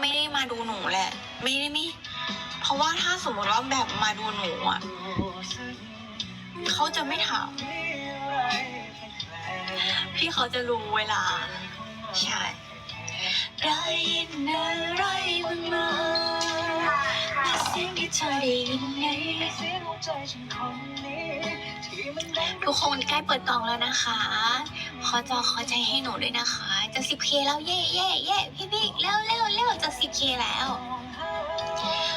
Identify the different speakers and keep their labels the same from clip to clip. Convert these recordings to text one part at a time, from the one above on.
Speaker 1: ไม่ได้มาดูหนูแหละ ไม่ได้ไม่เพราะว่าถ้าสมมติว่าแบบมาดูหนูอะเขาจะไม่ถามพี่เขาจะรู้เวลา ใช่ได้ยินอะไรบ้างไหมและเสียงที่เธอได้ยินไหมทุกคนใกล้เปิดกล่องแล้วนะคะ ขอจอขอใจให้หนูด้วยนะคะ จะ 10k แล้วเย่เย่เย่พี่พี่เร็วเร็วเร็วจะ 10k แล้ว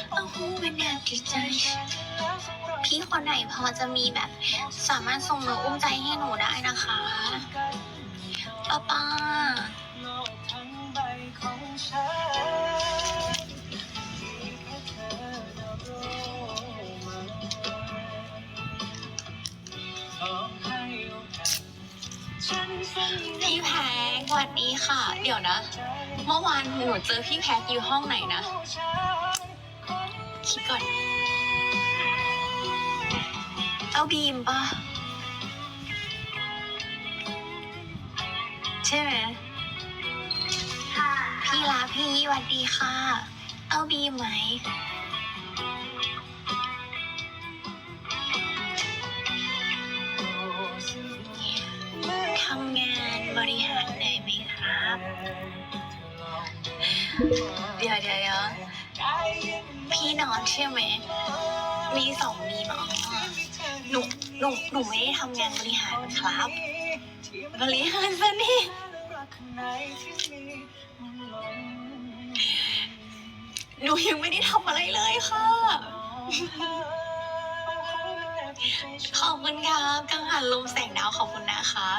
Speaker 1: เอาหูมันแนบจิตใจพี่คนไหนพอจะมีแบบ สามารถส่งมืออุ้มใจให้หนูได้นะคะป้าป้า พี่แพ็กสวัสดีค่ะ เดี๋ยวนะ เมื่อวานหนูเจอพี่แพ็กอยู่ห้องไหนนะ คิดก่อน เอาบีมปะใช่ไหมพี่ลาพี่สวัสดีค่ะ เอาบีมไหม บริหารได้ไหมครับ เดี๋ยวเดี๋ยวเดี๋ยวพี่นอนใช่ไหม มีสองมีมอ๋อหนูหนูหนูไม่ได้ทำงานบริหารครับ บริหารซะนี่หนูยังไม่ได้ทำอะไรเลยค่ะ ขอบคุณครับ ลมแสงดาวขอบคุณนะคะ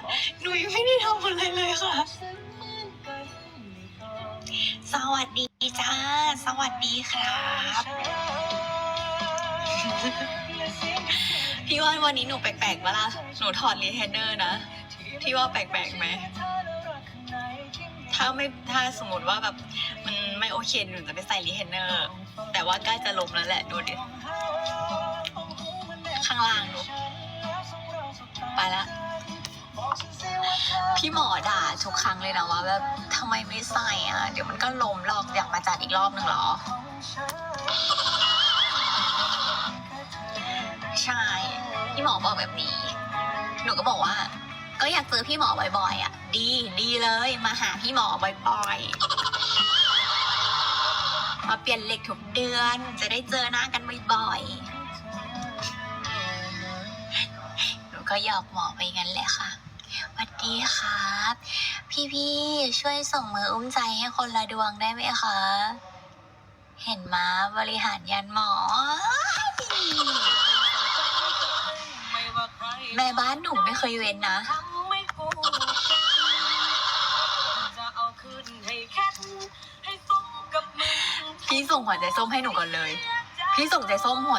Speaker 1: หนูยังไม่ได้ทำอะไรเลยค่ะ สวัสดีจ้า สวัสดีครับ พี่ว่าวันนี้หนูแปลกๆปะล่ะ หนูถอดรีเทนเนอร์นะ พี่ว่าแปลกๆไหม ถ้าไม่ ถ้าสมมติว่าแบบมันไม่โอเคหนูจะไปใส่รีเทนเนอร์ แต่ว่าใกล้จะลมแล้วแหละดูดิ ข้างล่างหนู ไปละพี่หมอด่าทุกครั้งเลยนะว่าแบบทำไมไม่ใส่อะ เดี๋ยวมันก็ล้มหรอกอยากมาจัดอีกรอบหนึ่งหรอ ใช่ พี่หมอบอกแบบนี้ หนูก็บอกว่า ก็อยากเจอพี่หมอบ่อยๆอะ ดีดีเลยมาหาพี่หมอบ่อยๆมาเปลี่ยนเหล็กทุกเดือนจะได้เจอหน้ากันบ่อยๆ ก็หยอกหมอไปงั้นแหละค่ะสวัสดีครับ พี่ๆช่วยส่งมืออุ้มใจให้คนละดวงได้ไหมคะ เห็นมาบริหารยันหมอ แม่บ้านหนูไม่เคยเว้นนะ พี่ส่งหัวใจส้มให้หนูก่อนเลย พี่ส่งใจส้มหัว